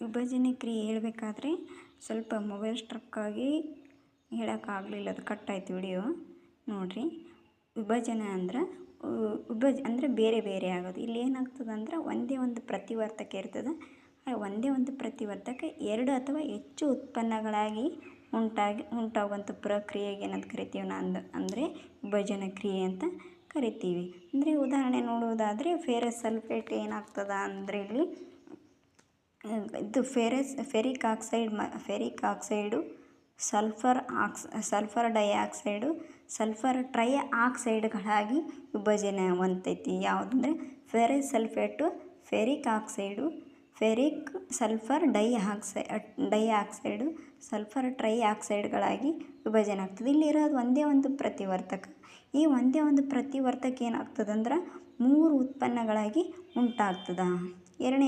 ವಿಭಜನೆ ಕ್ರಿಯೆ ಹೇಳಬೇಕಾದ್ರೆ ಸ್ವಲ್ಪ ಮೊಬೈಲ್ ಸ್ಟ್ರಕ್ಕಾಗಿ ಹೇಳೋಕ್ಕಾಗಲಿಲ್ಲ, ಅದು ಕಟ್ಟಾಯಿತು ವಿಡಿಯೋ ನೋಡಿರಿ, ವಿಭಜನೆ ಅಂದ್ರೆ ವಿಭಜ, ಅಂದರೆ ಬೇರೆ ಬೇರೆ ಆಗೋದು. ಇಲ್ಲಿ ಏನಾಗ್ತದೆ ಅಂದ್ರೆ ಒಂದೇ ಒಂದು ಪ್ರತಿವರ್ತಕ ಇರ್ತದೆ. ಒಂದೇ ಒಂದು ಪ್ರತಿವರ್ತಕ ಎರಡು ಅಥವಾ ಹೆಚ್ಚು ಉತ್ಪನ್ನಗಳಾಗಿ ಉಂಟಾಗಿ, ಉಂಟಾಗುವಂಥ ಪ್ರಕ್ರಿಯೆಗೆ ಏನಂತ ಕರಿತೀವಿ ಅಂದ, ಅಂದರೆ ವಿಭಜನೆ ಕ್ರಿಯೆ ಅಂತ ಕರಿತೀವಿ. ಅಂದರೆ ಉದಾಹರಣೆ ನೋಡುವುದಾದರೆ ಫೇರಸ್ ಸಲ್ಫೇಟ್ ಏನಾಗ್ತದೆ ಅಂದರೆ ಇಲ್ಲಿ ಇದು ಫೆರಸ್ ಫೆರಿಕ್ ಆಕ್ಸೈಡ್ ಮ, ferric oxide, sulphur ox, sulphur dioxide, sulphur tri ಆಕ್ಸೈಡ್ಗಳಾಗಿ ವಿಭಜನೆ ಹೊಂದೈತಿ ಯಾವುದಂದ್ರೆ ferrous sulphate, ferric oxide, ferric sulphur di oxi dioxide, sulphur tri ಆಕ್ಸೈಡ್ಗಳಾಗಿ ವಿಭಜನೆ ಆಗ್ತದೆ ಇಲ್ಲಿರೋದು ಒಂದೇ ಒಂದು ಪ್ರತಿವರ್ತಕ. ಈ ಒಂದೇ ಒಂದು ಪ್ರತಿವರ್ತಕ ಏನಾಗ್ತದೆ ಅಂದ್ರೆ ಮೂರು ಉತ್ಪನ್ನಗಳಾಗಿ ಉಂಟಾಗ್ತದೆ. ಎರಡನೇ